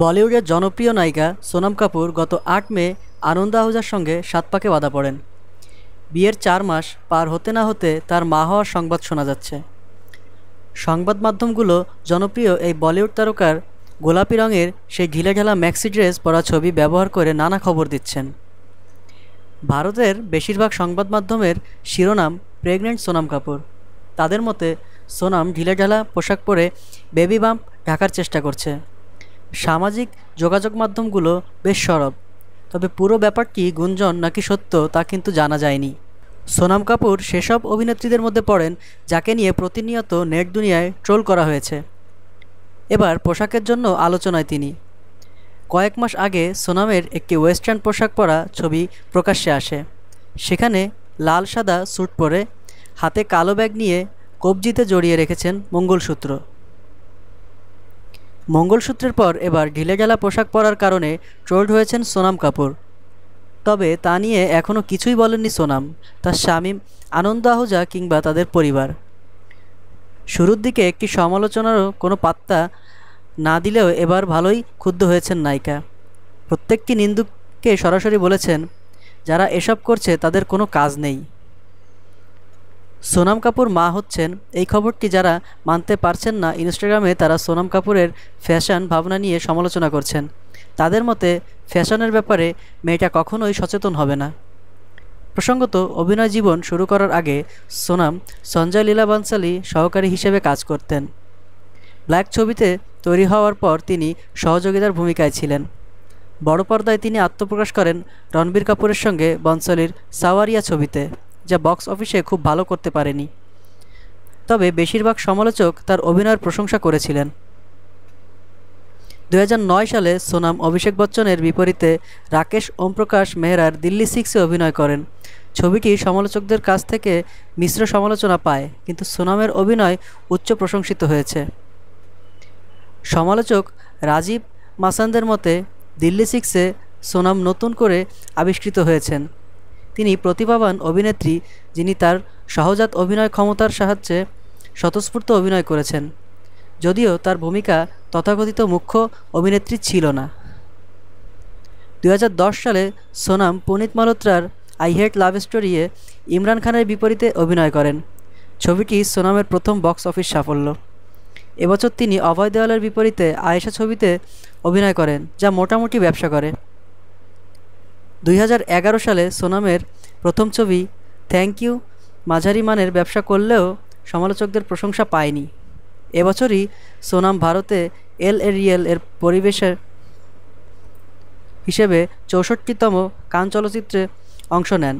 বলিউডের জনপ্রিয় নায়িকা সোনাম কাপুর গত আট মে আনন্দ আহুজার সঙ্গে সাত পাকে বাঁধা পড়েন। বিয়ের চার মাস পার হতে না হতে তার মা হওয়ার সংবাদ শোনা যাচ্ছে। সংবাদ মাধ্যমগুলো জনপ্রিয় এই বলিউড তারকার গোলাপি রঙের সেই ঢিলেঢালা ম্যাক্সি ড্রেস পরা ছবি ব্যবহার করে নানা খবর দিচ্ছেন। ভারতের বেশিরভাগ সংবাদ মাধ্যমের শিরোনাম প্রেগনেন্ট সোনাম কাপুর। তাদের মতে, সোনাম ঢিলেঢালা পোশাক পরে বেবি বাম্প ঢাকার চেষ্টা করছে। সামাজিক যোগাযোগ মাধ্যমগুলো বেশ সরব, তবে পুরো ব্যাপারটি গুঞ্জন নাকি সত্য তা কিন্তু জানা যায়নি। সোনাম কাপুর সেসব অভিনেত্রীদের মধ্যে পড়েন, যাকে নিয়ে প্রতিনিয়ত নেট দুনিয়ায় ট্রোল করা হয়েছে। এবার পোশাকের জন্য আলোচনায় তিনি। কয়েক মাস আগে সোনামের একটি ওয়েস্টার্ন পোশাক পরা ছবি প্রকাশ্যে আসে। সেখানে লাল সাদা স্যুট পরে হাতে কালো ব্যাগ নিয়ে কবজিতে জড়িয়ে রেখেছেন মঙ্গলসূত্র। মঙ্গলসূত্রের পর এবার ঢিলে ঢিলেঢালা পোশাক পরার কারণে ট্রোল্ড হয়েছেন সোনাম কাপুর। তবে তা নিয়ে এখনও কিছুই বলেননি সোনাম, তার স্বামী আনন্দ আহুজা কিংবা তাদের পরিবার। শুরুর দিকে একটি সমালোচনারও কোনো পাত্তা না দিলেও এবার ভালোই ক্ষুব্ধ হয়েছেন নায়িকা। প্রত্যেকটি নিন্দুককে সরাসরি বলেছেন, যারা এসব করছে তাদের কোনো কাজ নেই। সোনাম কাপুর মা হচ্ছেন, এই খবরটি যারা মানতে পারছেন না, ইনস্টাগ্রামে তারা সোনাম কাপুরের ফ্যাশন ভাবনা নিয়ে সমালোচনা করছেন। তাদের মতে, ফ্যাশনের ব্যাপারে মেয়েটা কখনোই সচেতন হবে না। প্রসঙ্গত, অভিনয় জীবন শুরু করার আগে সোনাম সঞ্জয় লীলা বানসালি সহকারী হিসেবে কাজ করতেন। ব্ল্যাক ছবিতে তৈরি হওয়ার পর তিনি সহযোগিতার ভূমিকায় ছিলেন। বড় পর্দায় তিনি আত্মপ্রকাশ করেন রণবীর কাপুরের সঙ্গে বনসালির সাওয়ারিয়া ছবিতে। যা বক্স অফিসে খুব ভালো করতে পারেনি। তবে বেশিরভাগ সমালোচক তার অভিনয়ের প্রশংসা করেছিলেন। দু হাজার নয় সালে সোনাম অভিষেক বচ্চনের বিপরীতে রাকেশ ওমপ্রকাশ মেহরার দিল্লি সিক্সে অভিনয় করেন। ছবিটি সমালোচকদের কাছ থেকে মিশ্র সমালোচনা পায়, কিন্তু সোনামের অভিনয় উচ্চ প্রশংসিত হয়েছে। সমালোচক রাজীব মাসানদের মতে, দিল্লি সিক্সে সোনাম নতুন করে আবিষ্কৃত হয়েছেন। তিনি প্রতিভাবান অভিনেত্রী যিনি তার সহজাত অভিনয় ক্ষমতার সাহায্যে স্বতঃস্ফূর্ত অভিনয় করেছেন, যদিও তার ভূমিকা তথাকথিত মুখ্য অভিনেত্রী ছিল না। দু হাজার দশ সালে সোনাম পুনিত মালহোত্রার আই হেট লাভ স্টোরিয়ে ইমরান খানের বিপরীতে অভিনয় করেন। ছবিটি সোনামের প্রথম বক্স অফিস সাফল্য। এবছর তিনি অভয় দেওয়ালের বিপরীতে আয়েশা ছবিতে অভিনয় করেন, যা মোটামুটি ব্যবসা করে। দুই হাজার এগারো সালে সোনামের প্রথম ছবি থ্যাংক ইউ মাঝারি মানের ব্যবসা করলেও সমালোচকদের প্রশংসা পায়নি। এবছরই সোনাম ভারতে এল এরিয়েল এর পরিবেশের হিসেবে চৌষট্টিতম কান চলচ্চিত্রে অংশ নেন।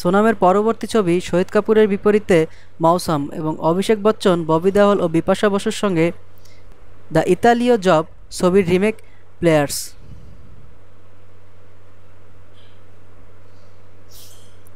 সোনামের পরবর্তী ছবি শহীদ কাপুরের বিপরীতে মৌসম এবং অভিষেক বচ্চন, ববি দেওয়াল ও বিপাশা বসুর সঙ্গে দ্য ইতালীয় জব ছবির রিমেক প্লেয়ার্স।